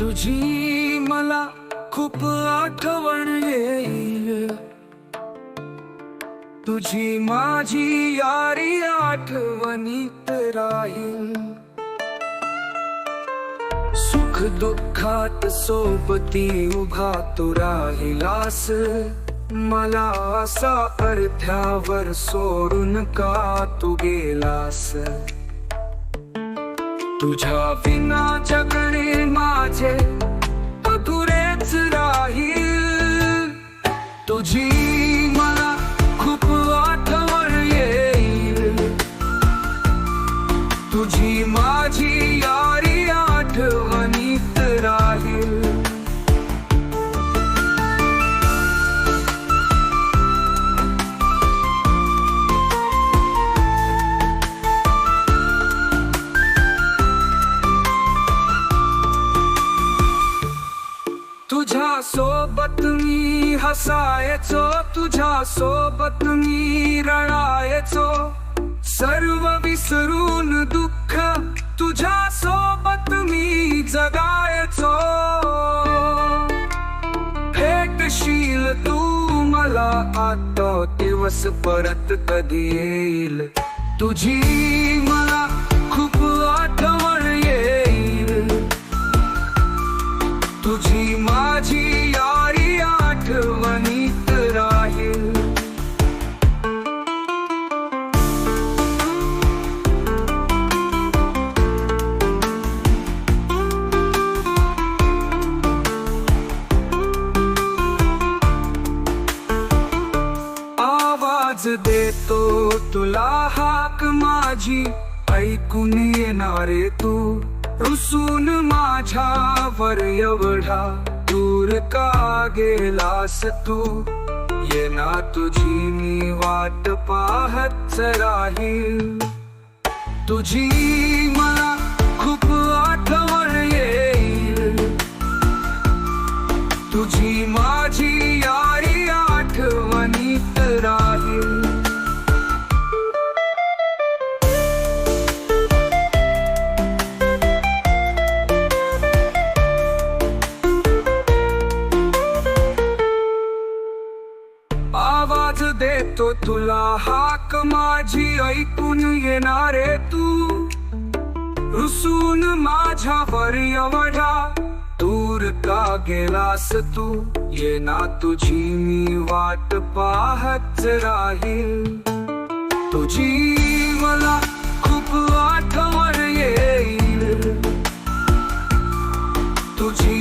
तुझी मला खूप आठवण येईल. तुझी माझी यारी आठवणीत राहील. सुख दुःखात सोबती उभा तू राहिलास. मला असा अर्ध्यावर सोडून का तू गेलास? तुझ्या विना जगणे माझे अधुरेच राहील. तुझी सोबत मी हसायचो तुझ्या सोबत मी रडायचो. सर्व विसरून दुःख तुझ्या सोबत मी जगायचो. भेटशील तू मला आता दिवस परत कधी येईल? तुझी मला खूप देतो तुला हाक माझी. ऐकून येणारे तू. रुसून माझ्यावर एवढा दूर का गेलास तू? ये ना तुझी मी वाट पाहत राहील. तुझी मला खूप आठवण येईल. तुझी माझी यारी आठवणीत राहील. आज देतो तुला हाक माझी ऐकून येणारे तू. रुसून माझ्यावर एवढा दूर का गेलास तू? ये ना तुझी मी वाट पाहत राहील. तुझी मला खूप आठवण येईल. तुझी